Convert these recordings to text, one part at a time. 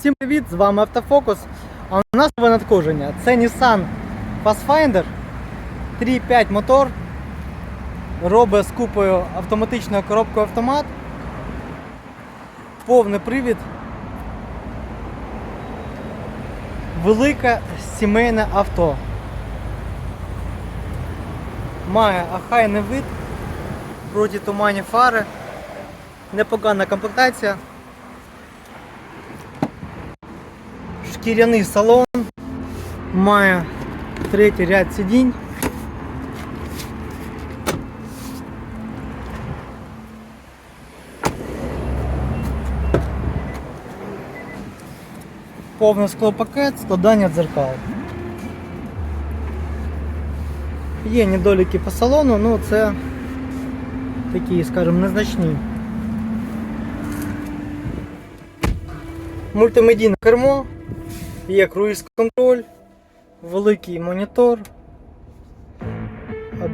Всім привіт! З вами Автофокус. А у нас нове надходження. Це Nissan Pathfinder 3.5 мотор. Робить з купою автоматичною коробкою автомат. Повний привід. Велике сімейне авто. Має охайний вид, протитуманні фари, непогана комплектація. шкіряний салон, має третій ряд сидінь. Повний склопакет, складання дзеркал. Є недоліки по салону, ну це такі, скажімо, незначні. Мультимедійне кермо, є круїз контроль, великий монітор,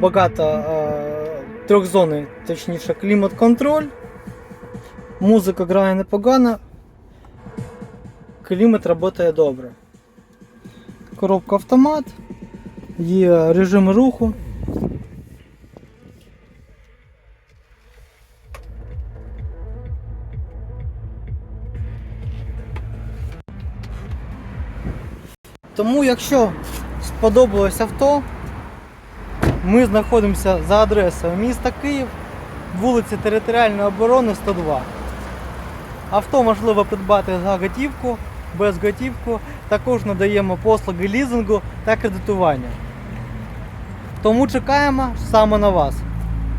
багато е, трьохзонний, точніше клімат контроль, музика грає непогано, клімат працює добре. Коробка автомат, є режим руху. Тому, якщо сподобалось авто, ми знаходимося за адресою міста Київ, вулиця Територіальної оборони 102. Авто можливо придбати за готівку, без готівку. Також надаємо послуги лізингу та кредитування. Тому чекаємо саме на вас.